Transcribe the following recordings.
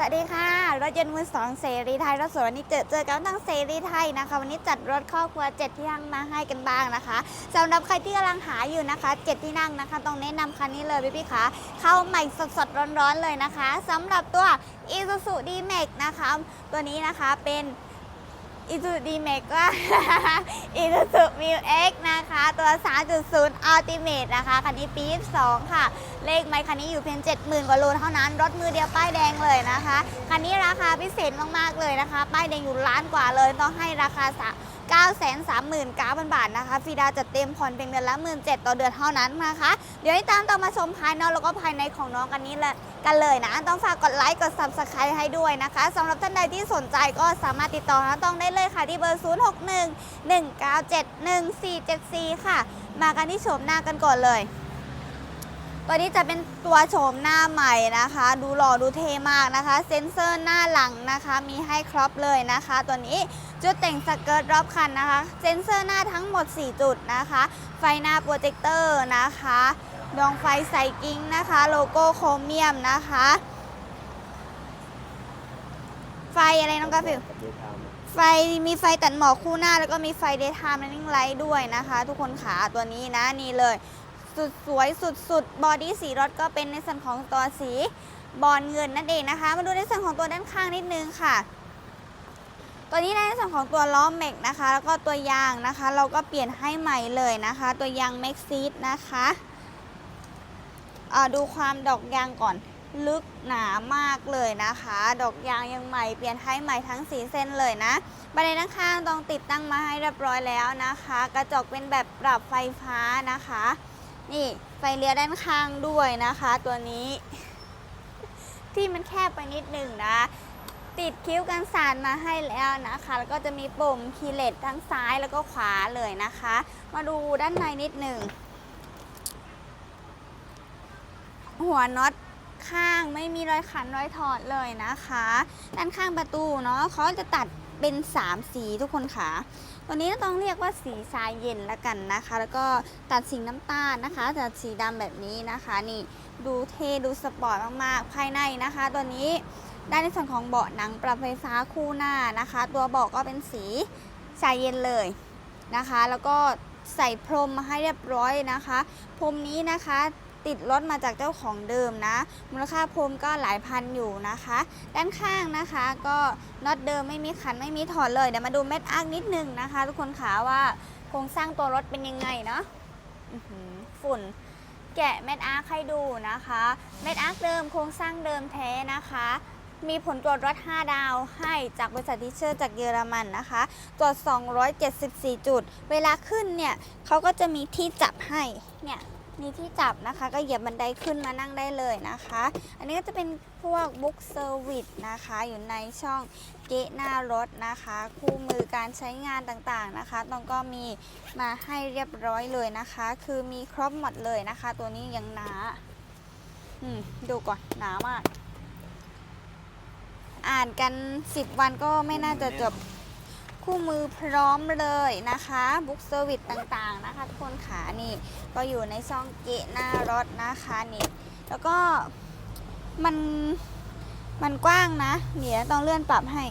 วัสดีค่ะ รถยนต์มือสองเสรีไทยรถสวนวันนี้เจอเจอกันทั้งเสรีไทยนะคะ วันนี้จัดรถครอบครัว7ที่นั่งมาให้กันบ้างนะคะสำหรับใครที่กำลังหาอยู่นะคะ7ที่นั่งนะคะต้องแนะนำคันนี้เลยพี่พี่คะเข้าใหม่สดๆร้อนๆเลยนะคะสำหรับตัว Isuzu D-Max นะคะ ตัวนี้นะคะเป็น อีซูดีเมกว่าอีซูซูมิวเอ็กนะคะ ตัว 3.0 Ultimate นะคะ คันนี้ปี 22 ค่ะ เลขไมค์คันนี้อยู่เพียง 70,000 กว่าโลเท่านั้น รถมือเดียวป้ายแดงเลยนะคะ คันนี้ราคาพิเศษมาก ๆ เลยนะคะ ป้ายแดงอยู่ล้านกว่าเลย ต้องให้ราคา สะ9 3 9 0 0 0 บาทนะคะฟีดาจะเต็มผ่อนเป็นเดือนละ 17,000ต่อเดือนเท่านั้นนะคะ เดี๋ยวให้ตามต่อมาชมภายนอกแล้วก็ภายในของน้องกันนี้เลยกันเลยนะ ต้องฝากกดไลค์กด subscribe ให้ด้วยนะคะสำหรับท่านใดที่สนใจก็สามารถติดต่อน้าต้องได้เลยค่ะที่เบอร์ 061 197 1474 ค่ะ มากันที่โฉมหน้ากันก่อนเลย ตัวนี้จะเป็นตัวโฉมหน้าใหม่นะคะ ดูหล่อดูเท่มากนะคะ เซ็นเซอร์หน้าหลังนะคะ มีให้ครบเลยนะคะ ตัวนี้จุดแต่งสเกิร์ตรอบคันนะคะ เซ็นเซอร์หน้าทั้งหมด 4 จุดนะคะ ไฟหน้าโปรเจคเตอร์นะคะดวงไฟใส่กิ้งนะคะ โลโก้โครเมียมนะคะ ไฟอะไรน้องกาฟิลไฟมีไฟตัดหมอกคู่หน้า แล้วก็มีไฟเดย์ไทม์และนิ่งไลท์ด้วยนะคะ ทุกคนขาตัวนี้นะนี่เลย สุดสวยสุดสุดบอดี้สีรถก็เป็นในส่วนของตัวสีบอลเงินนั่นเองนะคะ มาดูในส่วนของตัวด้านข้างนิดนึงค่ะ ตัวนี้ในส่วนของตัวล้อแม็กนะคะ แล้วก็ตัวยางนะคะ เราก็เปลี่ยนให้ใหม่เลยนะคะ ตัวยางแม็กซีดนะคะดูความดอกยางก่อนลึกหนามากเลยนะคะ ดอกยางยังใหม่เปลี่ยนให้ใหม่ทั้งสีเส้นเลยนะบันไดด้านข้างต้องติดตั้งมาให้เรียบร้อยแล้วนะคะ กระจกเป็นแบบปรับไฟฟ้านะคะ นี่ไฟเลี้ยวด้านข้างด้วยนะคะ ตัวนี้ ที่มันแคบไปนิดหนึ่งนะ ติดคิ้วกันสานมาให้แล้วนะคะ แล้วก็จะมีปุ่มคีเลสทั้งซ้ายแล้วก็ขวาเลยนะคะ มาดูด้านในนิดหนึ่งหัวน็อตข้างไม่มีรอยขันรอยถอดเลยนะคะ ด้านข้างประตูเนาะเขาจะตัดเป็น 3 สีทุกคนค่ะ ตัวนี้ต้องเรียกว่าสีทรายเย็นละกันนะคะ แล้วก็ตัดสีน้ำตาลนะคะตัดสีดำแบบนี้นะคะ นี่ดูเท่ดูสปอร์ตมากๆ ภายในนะคะ ตัวนี้ได้ในส่วนของเบาะหนังปรับไฟฟ้าคู่หน้านะคะ ตัวเบาะก็เป็นสีทรายเย็นเลยนะคะ แล้วก็ใส่พรมมาให้เรียบร้อยนะคะ พรมนี้นะคะ ติดรถมาจากเจ้าของเดิมนะ มูลค่าพรมก็หลายพันอยู่นะคะ ด้านข้างนะคะก็น็อตเดิมไม่มีขันไม่มีถอดเลยเดี๋ยวมาดูเม็ดอาร์คนิดนึงนะคะ ทุกคนขาว่าโครงสร้างตัวรถเป็นยังไงเนาะฝุ่นแกะเม็ดอาร์คให้ดูนะคะ เม็ดอาร์คเดิมโครงสร้างเดิมแท้นะคะ มีผลตรวจรถ5ดาวให้จากบริษัททิเชอร์จากเยอรมันนะคะ ตรวจ 274 จุด เวลาขึ้นเนี่ยเขาก็จะมีที่จับให้เนี่ย มีที่จับนะคะ ก็เหยียบบันไดขึ้นมานั่งได้เลยนะคะ อันนี้ก็จะเป็นพวกบุ๊กเซอร์วิสนะคะ อยู่ในช่องเกะหน้ารถนะคะ คู่มือการใช้งานต่างๆนะคะต้องก็มีมาให้เรียบร้อยเลยนะคะ คือมีครบหมดเลยนะคะ ตัวนี้ยังหนาอืมดูก่อนหนามาก อ่านกัน 10 วันก็ไม่น่าจะจบ คู่มือพร้อมเลยนะคะ บุ๊กเซอร์วิสต่างๆนะคะ ทุกคนขานี่ก็อยู่ในช่องเกะหน้ารถนะคะนี่ แล้วก็มันมันกว้างนะ เดี๋ยวต้องเลื่อนปรับให้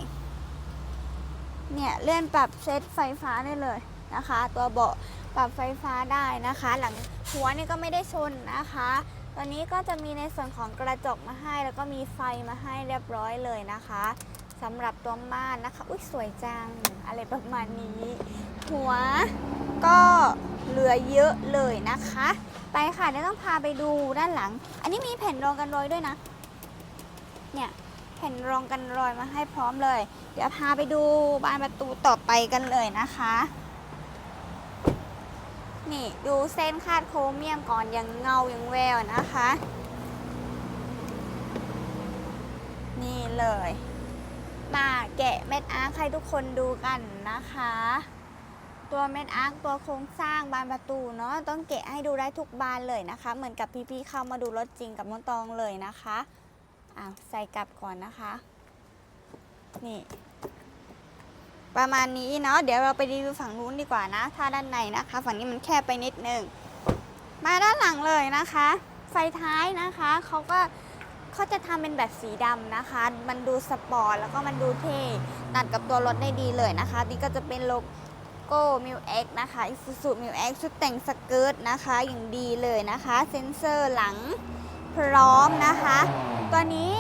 เนี่ยเลื่อนปรับเซตไฟฟ้าได้เลยนะคะ ตัวเบาะปรับไฟฟ้าได้นะคะ หลังหัวนี่ก็ไม่ได้ชนนะคะตัวนี้ก็จะมีในส่วนของกระจกมาให้ แล้วก็มีไฟมาให้เรียบร้อยเลยนะคะ สำหรับตัวม่านนะคะ อุ้ยสวยจัง อะไรประมาณนี้ หัวก็เหลือเยอะเลยนะคะ ไปค่ะเดี๋ยวต้องพาไปดูด้านหลัง อันนี้มีแผ่นรองกันรอยด้วยนะ เนี่ยแผ่นรองกันรอยมาให้พร้อมเลย เดี๋ยวพาไปดูบานประตูต่อไปกันเลยนะคะ นี่ดูเส้นคาดโครเมียมก่อนยังเงายังแววนะคะ นี่เลย มาแกะเม็ดอาร์คให้ทุกคนดูกันนะคะ ตัวเม็ดอาร์คตัวโครงสร้างบานประตูเนาะต้องแกะให้ดูได้ทุกบานเลยนะคะ เหมือนกับพี่ๆเข้ามาดูรถจริงกับน้องตองเลยนะคะอ้าใส่กลับก่อนนะคะ นี่ ประมาณนี้เนาะเดี๋ยวเราไปรีวิวฝั่งนู้นดีกว่านะ ถ้าด้านในนะคะ ฝั่งนี้มันแคบไปนิดนึงมาด้านหลังเลยนะคะ ไฟท้ายนะคะเขาก็ เขาจะทำเป็นแบบสีดำนะคะ มันดูสปอร์ตแล้วก็มันดูเท่ตัดกับตัวรถได้ดีเลยนะคะ นี่ก็จะเป็นโลโก้มิวเอ็กนะคะ Isuzu m i w X ชุดแต่งสเกิร์ตนะคะ อย่างดีเลยนะคะ เซ็นเซอร์หลังพร้อมนะคะ ตัวนี้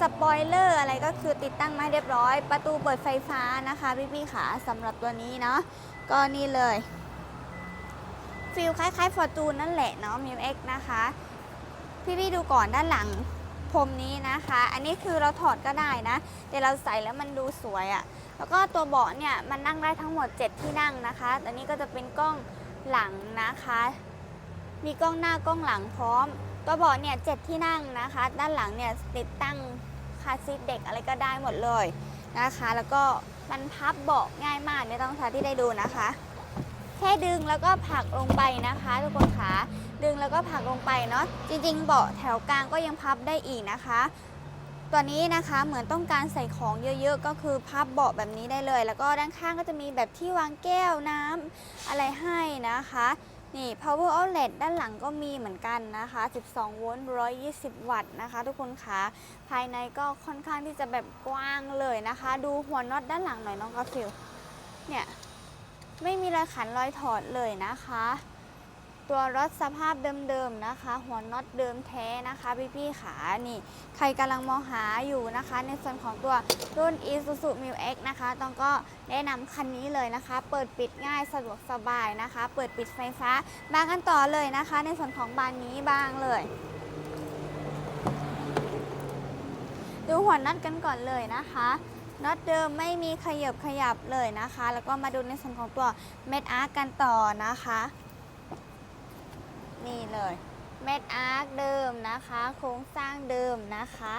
สปอยเลอร์อะไรก็คือติดตั้งมาเรียบร้อย ประตูเปิดไฟฟ้านะคะพี่ๆขาสำหรับตัวนี้เนาะก็นี่เลยฟิลคล้ายๆฟอร์จูนนั่นแหละเนาะมิวเอ็กนะคะ พี่ๆดูก่อนด้านหลังพรมนี้นะคะ อันนี้คือเราถอดก็ได้นะ แต่เราใส่แล้วมันดูสวยอะ่ะ แล้วก็ตัวเบาะเนี่ยมันนั่งได้ทั้งหมด 7 ที่นั่งนะคะแต่นี้ก็จะเป็นกล้องหลังนะคะ มีกล้องหน้ากล้องหลังพร้อม ตัวเบาะเนี่ยเจ็ดที่นั่งนะคะ ด้านหลังเนี่ยติดตั้งคาซีทเด็กอะไรก็ได้หมดเลยนะคะ แล้วก็มันพับเบาะง่ายมากไม่ต้องสาที่ได้ดูนะคะ แค่ดึงแล้วก็ผลักลงไปนะคะ ทุกคนขา ดึงแล้วก็ผักลงไปเนาะจริง ๆ เบาะแถวกลางก็ยังพับได้อีกนะคะ ตัวนี้นะคะเหมือนต้องการใส่ของเยอะๆ ก็คือพับเบาะแบบนี้ได้เลย แล้วก็ด้านข้างก็จะมีแบบที่วางแก้วน้ำอะไรให้นะคะนี่ power outlet ด้านหลังก็มีเหมือนกันนะคะ 12 โวลต์ 120 วัตต์นะคะ ทุกคนคะ ภายในก็ค่อนข้างที่จะแบบกว้างเลยนะคะ ดูหัวน็อตด้านหลังหน่อยน้องกาฟิลเนี่ย ไม่มีรอยขันรอยถอดเลยนะคะ ตัวรถสภาพเดิมๆนะคะ หัวน็อตเดิมแท้นะคะพี่ๆขานี่ใครกำลังมองหาอยู่นะคะ ในส่วนของตัวรุ่น Isuzu m i w X นะคะ ต้องก็แนะนำคันนี้เลยนะคะ เปิดปิดง่ายสะดวกสบายนะคะ เปิดปิดไฟฟ้ามากันต่อเลยนะคะ ในส่วนของบานนี้บ้างเลย ดูหัวน็อตกันก่อนเลยนะคะน็อตเดิมไม่มีขยับขยับเลยนะคะ แล้วก็มาดูในส่วนของตัวเม็ดอาร์กันต่อนะคะ นี่เลยเม็ดอาร์คเดิมนะคะ โครงสร้างเดิมนะคะ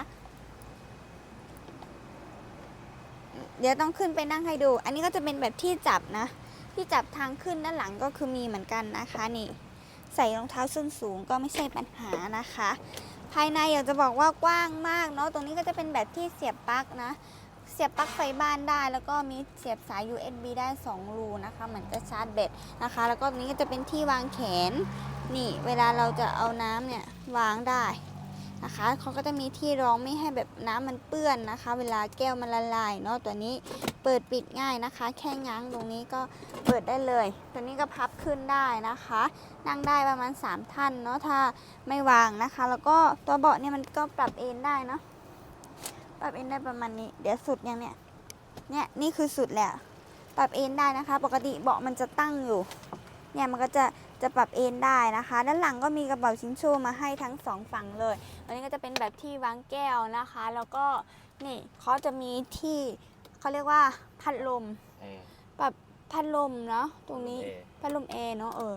เดี๋ยวต้องขึ้นไปนั่งให้ดู อันนี้ก็จะเป็นแบบที่จับนะ ที่จับทางขึ้นด้านหลังก็คือมีเหมือนกันนะคะนี่ ใส่รองเท้าส้นสูงก็ไม่ใช่ปัญหานะคะ ภายในอยากจะบอกว่ากว้างมากเนาะตรงนี้ก็จะเป็นแบบที่เสียบปลั๊กนะ เสียบปลั๊กไฟบ้านได้ แล้วก็มีเสียบสาย USB ได้ 2 รูนะคะ เหมือนจะชาร์จแบตนะคะ แล้วก็ตรงนี้ก็จะเป็นที่วางแขน นี่เวลาเราจะเอาน้ำเนี่ยวางได้นะคะเขาก็จะมีที่รองไม่ให้แบบน้ำมันเปื้อนนะคะ เวลาแก้วมันละลายเนาะตัวนี้เปิดปิดง่ายนะคะ แค่ง้างตรงนี้ก็เปิดได้เลย ตัวนี้ก็พับขึ้นได้นะคะ นั่งได้ประมาณ 3 ท่านเนาะถ้าไม่วางนะคะ แล้วก็ตัวเบาะเนี่ยมันก็ปรับเอนได้เนาะ ปรับเอนได้ประมาณนี้ เดี๋ยวสุดยังเนี่ยเนี่ยนี่คือสุดแหละปรับเอนได้นะคะ ปกติเบาะมันจะตั้งอยู่ เนี่ยมันก็จะจะปรับเอนได้นะคะ ด้านหลังก็มีกระเป๋าชิงโชว์มาให้ทั้งสองฝั่งเลย อันนี้ก็จะเป็นแบบที่วางแก้วนะคะ แล้วก็นี่เขาจะมีที่เขาเรียกว่าพัดลมเออแบบพัดลมเนาะตรงนี้เออพัดลมแอร์เนาะเออ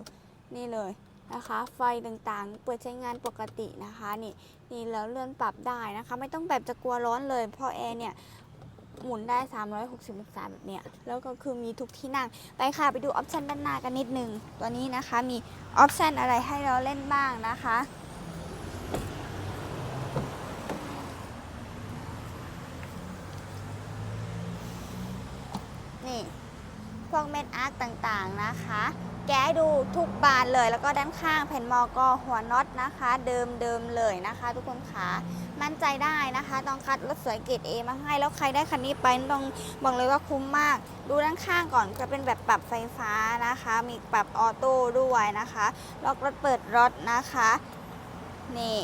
นี่เลย นะคะ ไฟต่างๆ เปิดใช้งานปกตินะคะนี่นี่แล้วเลื่อนปรับได้นะคะ ไม่ต้องแบบจะกลัวร้อนเลย เพราะแอร์เนี่ยหมุนได้ 360องศาแบบเนี้ย แล้วก็คือมีทุกที่นั่ง ไปค่ะ ไปดูออปชันด้านหน้ากันนิดนึง ตัวนี้นะคะมีออปชันอะไรให้เราเล่นบ้างนะคะ นี่ พวกเม็ดอาร์ตต่างๆนะคะ แกะดูทุกบานเลย แล้วก็ด้านข้างแผ่นมอกอหัวน็อตนะคะ เดิมๆเลยนะคะ ทุกคนขามั่นใจได้นะคะต้องคัดรถสวยเกรดเอมาให้ แล้วใครได้คันนี้ไปต้องบอกเลยว่าคุ้มมาก ดูด้านข้างก่อนจะเป็นแบบปรับไฟฟ้านะคะ มีปรับออโต้ด้วยนะคะล็อกรถเปิดรถนะคะนี่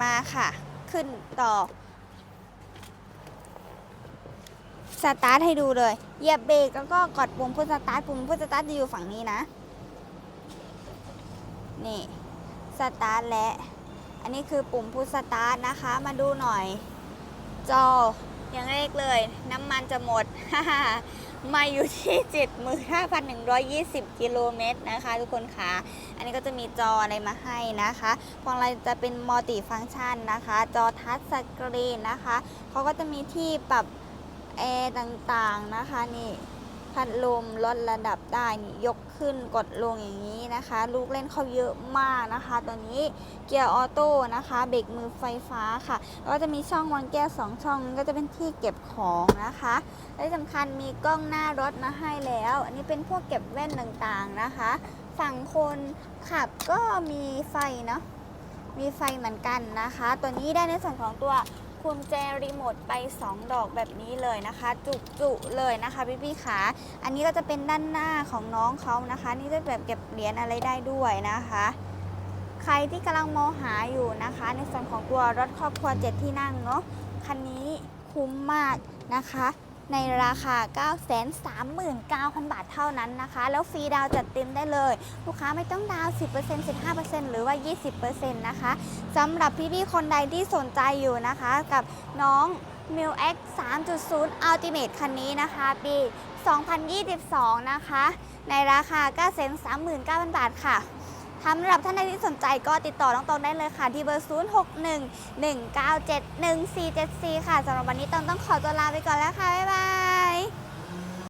มาค่ะ ขึ้นต่อสตาร์ทให้ดูเลยเหยียบเบรกแล้วก็กดปุ่มพุทสตาร์ทปุ่มพุทสตาร์ทจะอยู่ฝั่งนี้นะ นี่สตาร์ทและ อันนี้คือปุ่มพุทสตาร์ทนะคะ มาดูหน่อย จออย่างแรกเลย น้ำมันจะหมด มาอยู่ที่ 75,120 กิโลเมตรนะคะ ทุกคนคะอันนี้ก็จะมีจออะไรมาให้นะคะพวงมาจะเป็นมัลติฟังก์ชันนะคะ จอทัชสกรีนนะคะ เขาก็จะมีที่ปรับแอร์ต่างๆนะคะนี่ พัดลมลดระดับได้นี่ยกขึ้นกดลงอย่างนี้นะคะ ลูกเล่นเขาเยอะมากนะคะ ตัวนี้เกียร์ออโต้นะคะเบรกมือไฟฟ้าค่ะแล้วก็จะมีช่องวางแก้วสองช่องก็จะเป็นที่เก็บของนะคะและสำคัญมีกล้องหน้ารถมาให้แล้ว อันนี้เป็นพวกเก็บแว่นต่างๆนะคะ ฝั่งคนขับก็มีไฟเนาะมีไฟเหมือนกันนะคะ ตัวนี้ได้ในส่วนของตัว คุมแจรีโมทไป 2 ดอกแบบนี้เลยนะคะ จุจุๆเลยนะคะพี่พี่ขาอันนี้ก็จะเป็นด้านหน้าของน้องเขานะคะ นี่จะแบบเก็บเหรียญอะไรได้ด้วยนะคะ ใครที่กำลังมองหาอยู่นะคะ ในส่วนของตัวรถครอบครัว 7 ที่นั่งเนาะคันนี้คุ้มมากนะคะ ในราคา 939,000 บาทเท่านั้นนะคะ แล้วฟรีดาวจัดเต็มได้เลย ลูกค้าไม่ต้องดาวน์10% 15%หรือว่า 20%นะคะสำหรับพี่ๆคนใดที่สนใจอยู่นะคะ กับน้อง m i l X 3.0 Ultimate คันนี้นะคะ ปี 2022 นะคะ ในราคา 939,000 บาทค่ะ สำหรับท่านใดที่สนใจก็ติดต่อน้องตองได้เลยค่ะ ที่เบอร์ 0611971474 ค่ะสำหรับวันนี้ตองต้องขอตัวลาไปก่อนแล้วค่ะ บ๊ายบาย